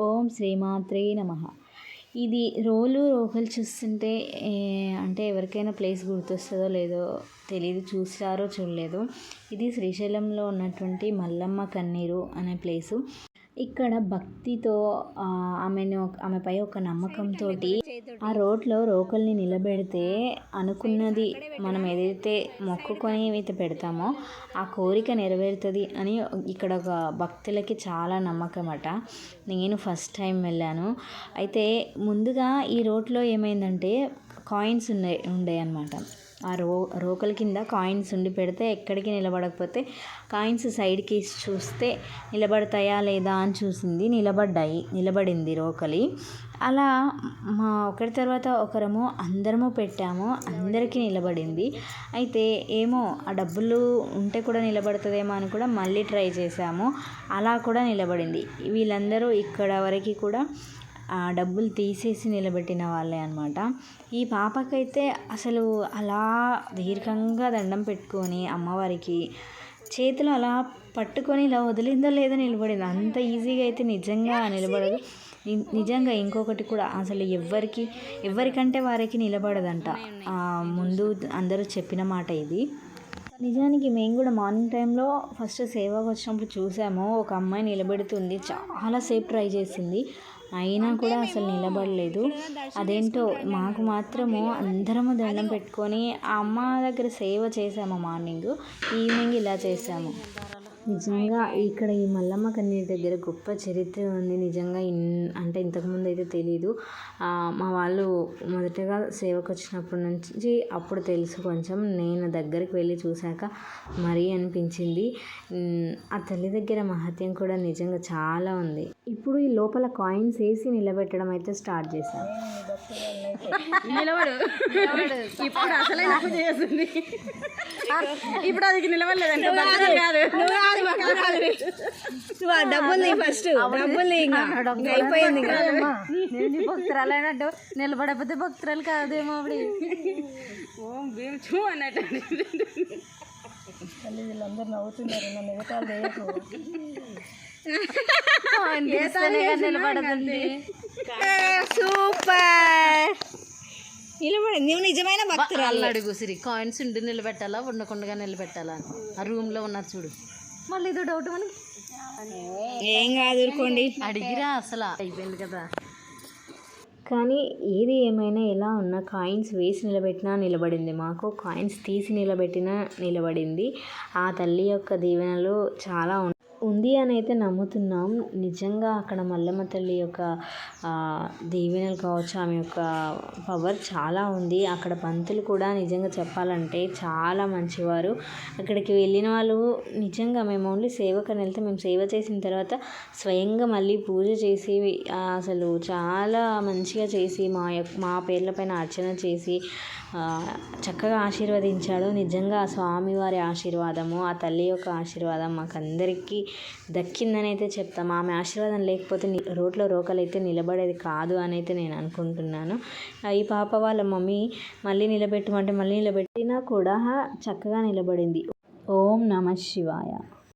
ఓం శ్రీమాత్రే నమ. ఇది రోలు రోకలు చూస్తుంటే అంటే ఎవరికైనా ప్లేస్ గుర్తొస్తుందో లేదో తెలియదు చూసారో చూడలేదు. ఇది శ్రీశైలంలో ఉన్నటువంటి మల్లమ్మ కన్నీరు అనే ప్లేసు. ఇక్కడ భక్తితో ఆమెను ఆమెపై ఒక నమ్మకంతో ఆ రోడ్లో రోకల్ని నిలబెడితే అనుకున్నది మనం ఏదైతే మొక్కుకొని అయితే పెడతామో ఆ కోరిక నెరవేరుతుంది అని ఇక్కడ ఒక భక్తులకి చాలా నమ్మకం అట నేను ఫస్ట్ టైం వెళ్ళాను. అయితే ముందుగా ఈ రోడ్లో ఏమైందంటే కాయిన్స్ ఉన్నాయి ఉండే అనమాట ఆ రో రోకల కింద కాయిన్స్ ఉండి పెడితే ఎక్కడికి నిలబడకపోతే కాయిన్స్ సైడ్కి చూస్తే నిలబడతాయా లేదా అని చూసింది. నిలబడ్డాయి. నిలబడింది రోకలి. అలా మా ఒకరి తర్వాత ఒకరము అందరము పెట్టాము. అందరికీ నిలబడింది. అయితే ఏమో ఆ డబ్బులు ఉంటే కూడా నిలబడుతుందేమో అని కూడా మళ్ళీ ట్రై చేశాము. అలా కూడా నిలబడింది. వీళ్ళందరూ ఇక్కడ వరకు కూడా డబ్బులు తీసేసి నిలబెట్టిన వాళ్ళే అనమాట ఈ పాపకైతే అసలు అలా దీర్ఘంగా దండం పెట్టుకొని అమ్మవారికి చేతులు అలా పట్టుకొని ఇలా వదిలిందో లేదో నిలబడింది. అంత ఈజీగా అయితే నిజంగా నిలబడదు. నిజంగా ఇంకొకటి కూడా అసలు ఎవ్వరికి ఎవరికంటే వారికి నిలబడదంట. ముందు అందరూ చెప్పిన మాట ఇది. నిజానికి మేము కూడా మార్నింగ్ టైంలో ఫస్ట్ సేవకు వచ్చినప్పుడు చూసాము. ఒక అమ్మాయి నిలబెడుతుంది. చాలాసేపు ట్రై చేసింది. అయినా కూడా అసలు నిలబడలేదు. అదేంటో మాకు మాత్రము అందరము దండం పెట్టుకొని ఆ అమ్మ దగ్గర సేవ చేసాము మార్నింగ్. ఈవినింగ్ ఇలా చేసాము. నిజంగా ఇక్కడ ఈ మల్లమ్మ కన్నీటి దగ్గర గొప్ప చరిత్ర ఉంది. నిజంగా ఇన్ అంటే ఇంతకుముందు అయితే తెలీదు. ఆ, మా వాళ్ళు మొదటగా సేవకు వచ్చినప్పటి నుంచి అప్పుడు తెలుసు కొంచెం. నేను దగ్గరికి వెళ్ళి చూశాక మరీ అనిపించింది. ఆ తల్లి దగ్గర మహత్యం కూడా నిజంగా చాలా ఉంది. ఇప్పుడు ఈ లోపల కాయిన్స్ వేసి నిలబెట్టడం అయితే స్టార్ట్ చేశాను నిలబడు. ఇప్పుడు చేస్తుంది. ఇప్పుడు అది నిలబడలేదంటే డబ్బులు ఫస్ట్ డబ్బులు అయిపోయింది నేను భక్తురాలు అయినట్టు. నిలబడకపోతే భక్తురాలు కాదేమో అప్పుడు ఓం భీమ్ చూ అన్నట్టు. వీళ్ళందరూ నవ్వుతున్నారు నన్ను ఎగతాలు నిలబడుతుంది. సూపర్. నిలబడి నువ్వు నిజమైన భక్తురాలు. అడుగు సిరి కాయిన్స్ ఉండి నిలబెట్టాలా? ఉండకుండా నిలబెట్టాలా? అని ఆ రూమ్లో ఉన్నారు చూడు. మళ్ళీ డౌట్ మనకి? ఏం కాదు అడిగిరా అసలు. అయిపోయింది కదా. కానీ ఏది ఏమైనా ఎలా ఉన్నా కాయిన్స్ వేసి నిలబెట్టినా నిలబడింది. మాకు కాయిన్స్ తీసి నిలబెట్టినా నిలబడింది. ఆ తల్లి యొక్క దీవెనలు చాలా ఉంది అని అయితే నమ్ముతున్నాం. నిజంగా అక్కడ మల్లమ్మ తల్లి యొక్క ఆ, దీవెనలు కావచ్చు ఆమె యొక్క పవర్ చాలా ఉంది. అక్కడ పంతులు కూడా నిజంగా చెప్పాలంటే చాలా మంచివారు. అక్కడికి వెళ్ళిన వాళ్ళు నిజంగా మేము ఓన్లీ సేవకని వెళ్తే మేము సేవ చేసిన తర్వాత స్వయంగా మళ్ళీ పూజ చేసి అసలు చాలా మంచిగా చేసి మా యొక్క మా పేర్లపైన అర్చన చేసి చక్కగా ఆశీర్వదించాడు. నిజంగా ఆ స్వామివారి ఆశీర్వాదము ఆ తల్లి యొక్క ఆశీర్వాదం మాకందరికీ దక్కిందని అయితే చెప్తాం. ఆమె ఆశీర్వాదం లేకపోతే రోడ్లో రోకలైతే నిలబడేది కాదు అని అయితే నేను అనుకుంటున్నాను. ఆ, ఈ పాప వాళ్ళ మమ్మీ మళ్ళీ నిలబెట్టమంటే మళ్ళీ నిలబెట్టినా కూడా చక్కగా నిలబడింది. ఓం నమ శివాయ.